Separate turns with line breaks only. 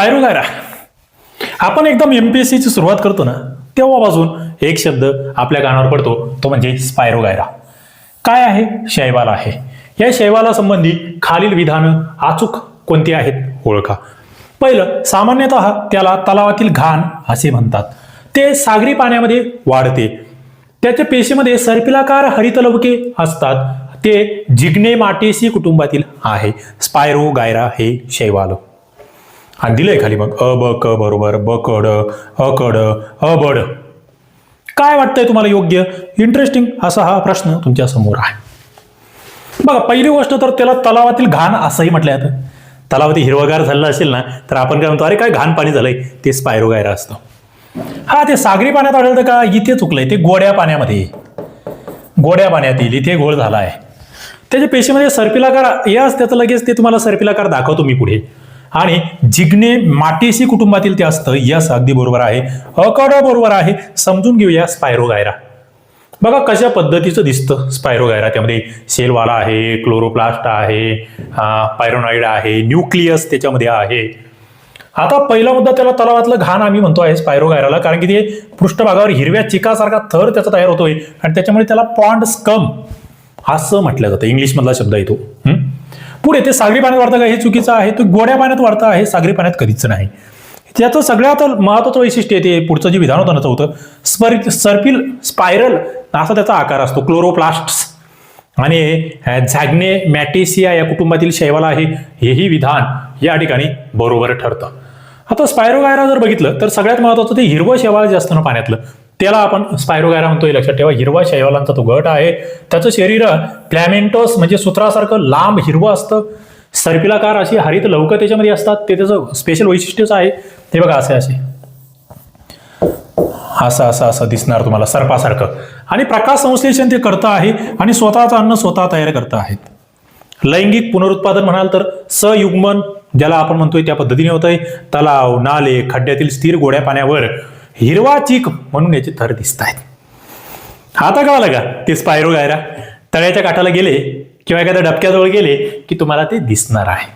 Spirogyra आपण एकदम M P S सीची सुरुवात करतो ना तेव्हापासून एक शब्द आपल्या कानावर पडतो तो म्हणजे स्पायरो गायरा काय आहे? शैवाल आहे. या शैवाला संबंधी खालील विधानं अचूक कोणती आहेत? ओळखा. पहिलं सामान्यतः त्याला तलावातील घाण असे म्हणतात. ते सागरी पाण्यामध्ये वाढते. त्याच्या पेशीमध्ये सर्पिलाकार हरितलवके असतात. ते जिग्ने माटेसी कुटुंबातील आहे. स्पायरो गायरा हे शैवाल. आणि दिलंय खाली मग. अ ब क बरोबर. ब कड अ कड अ बड काय वाटतंय तुम्हाला योग्य? इंटरेस्टिंग असा हा प्रश्न तुमच्यासमोर आहे. बघा पहिली गोष्ट तर त्याला तलावातील घाण असंही म्हटलं जातं. तलावातील हिरवगार झालेलं असेल ना तर आपण काय म्हणतो अरे काय घाण पाणी झालंय. ते स्पायरोगायरा असतं. हा ते सागरी पाण्यात आढळतं का? इथे चुकलंय. ते गोड्या पाण्यामध्ये. गोड्या पाण्यात येईल इथे घोळ झाला आहे त्याच्या पेशीमध्ये सर्पिलाकार याच त्याचं लगेच ते तुम्हाला सर्पिलाकार दाखवतो मी पुढे. आणि जिग्ने माटेसी कुटुंबातील ते असतं यस अगदी बरोबर आहे. अकड बरोबर आहे. समजून घेऊया स्पायरोगायरा. बघा कशा पद्धतीचं दिसतं स्पायरोगायरा त्यामध्ये. सेलवाला आहे क्लोरोप्लास्ट आहे पायरोनॉइड आहे न्यूक्लियस त्याच्यामध्ये आहे. आता पहिला मुद्दा त्याला तलावातलं घाण आम्ही म्हणतो आहे स्पायरोगायराला कारण की ते पृष्ठभागावर हिरव्या चिकासारखा थर त्याचा तयार होतोय आणि त्याच्यामुळे त्याला पॉन्ड स्कम असं म्हटलं जातं. इंग्लिशमधला शब्द आहे तो. पुढे ते सागरी पाण्यात वाढतं का हे चुकीचं आहे? तो गोड्या पाण्यात वाढतं आहे सागरी पाण्यात कधीच नाही. त्याचं सगळ्यात महत्वाचं वैशिष्ट्य ते पुढचं जे विधान होतं ना चौथं स्पर सर्पिल स्पायरल असा त्याचा आकार असतो क्लोरोप्लास्ट्स आणि झॅग्ने मॅटेसिया या कुटुंबातील शैवाल आहे हेही विधान या ठिकाणी बरोबर ठरतं. आता स्पायरोगायरा जर बघितलं तर सगळ्यात महत्वाचं ते हिरवं शैवाल जे असतं ना पाण्यातलं त्याला आपण स्पायरोगायरा म्हणतोय लक्षात ठेवा. हिरवा शैवालांचा तो गट आहे. त्याचं शरीर प्लॅमेंटोस म्हणजे सूत्रासारखं लांब हिरवं असतं. सर्पिलाकार अशी हरित लवकर त्याच्यामध्ये असतात. ते त्याचं स्पेशल वैशिष्ट्यच आहे. ते बघा असे असे. असं असं असं दिसणार तुम्हाला सर्पासारखं. आणि प्रकाश संश्लेषण ते करतं आहे आणि स्वतःचं अन्न स्वतः तयार करतं आहेत. लैंगिक पुनरुत्पादन म्हणाल तर सयुग्मन ज्याला आपण म्हणतोय त्या पद्धतीने होतंय. तलाव नाले खड्ड्यातील स्थिर गोड्या पाण्यावर. हिरवा चीक म्हणून याचे थर दिसत आहेत आता कळालं का? ते स्पायरो गायरा तळ्याच्या काठाला गेले किंवा एखाद्या डबक्याजवळ गेले की तुम्हाला ते दिसणार आहे.